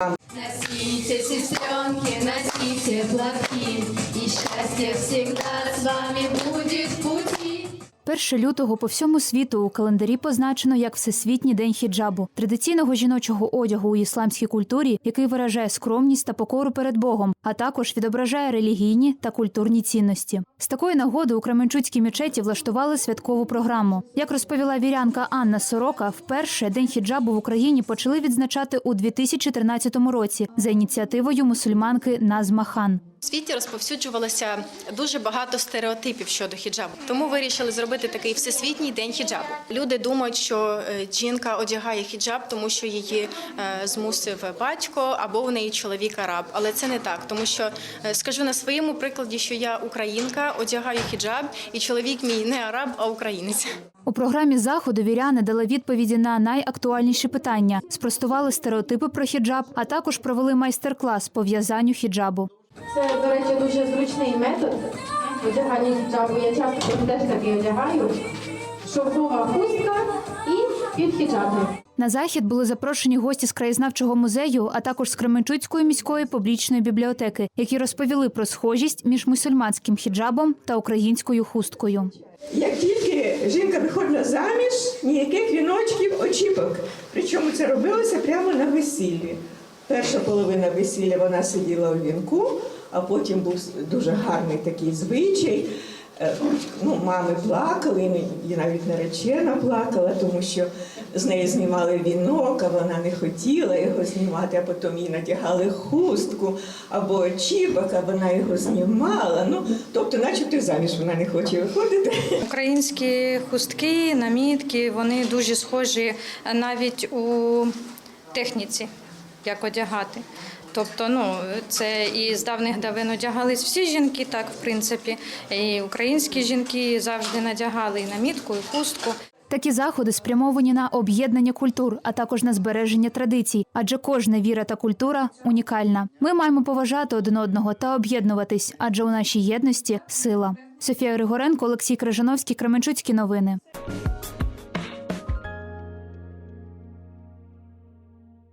На свете сестренки, носите платки, И счастье всегда с вами будет в пути. 1 лютого по всьому світу у календарі позначено як Всесвітній день хіджабу, традиційного жіночого одягу у ісламській культурі, який виражає скромність та покору перед Богом, а також відображає релігійні та культурні цінності. З такої нагоди у Кременчуцькій мечеті влаштували святкову програму. Як розповіла вірянка Анна Сорока, вперше день хіджабу в Україні почали відзначати у 2013 році за ініціативою мусульманки Назма Хан. У світі розповсюджувалося дуже багато стереотипів щодо хіджабу. Тому вирішили зробити такий всесвітній день хіджабу. Люди думають, що е, жінка одягає хіджаб, тому що її е, змусив батько або в неї чоловік араб. Але це не так, тому що е, скажу на своєму прикладі, що я українка, одягаю хіджаб, і чоловік мій не араб, а українець. У програмі заходу віряни дали відповіді на найактуальніші питання, спростували стереотипи про хіджаб, а також провели майстер-клас по в'язанню хіджабу. Це, до речі, дуже зручний метод одягання хіджабу. Я часто теж такий одягаю. Шовкова хустка і підхіджаби. На захід були запрошені гості з краєзнавчого музею, а також з Кременчуцької міської публічної бібліотеки, які розповіли про схожість між мусульманським хіджабом та українською хусткою. Як тільки жінка виходила заміж, ніяких віночків, очіпок. Причому це робилося прямо на весіллі. Перша половина весілля вона сиділа у вінку, а потім був дуже гарний такий звичай. Е, Ну, мами плакали, і навіть наречена плакала, тому що з неї знімали вінок, а вона не хотіла його знімати, а потім їй надягали хустку або очіпок, а вона його знімала. Ну, тобто, начебто заміж вона не хоче виходити. Українські хустки, намітки, вони дуже схожі навіть у техніці, як одягати. Тобто, ну це і з давних давин одягались всі жінки, так в принципі, і українські жінки завжди надягали і намітку, і хустку. Такі заходи спрямовані на об'єднання культур, а також на збереження традицій, адже кожна віра та культура унікальна. Ми маємо поважати один одного та об'єднуватись, адже у нашій єдності сила. Софія Григоренко, Олексій Крижановський, Кременчуцькі новини.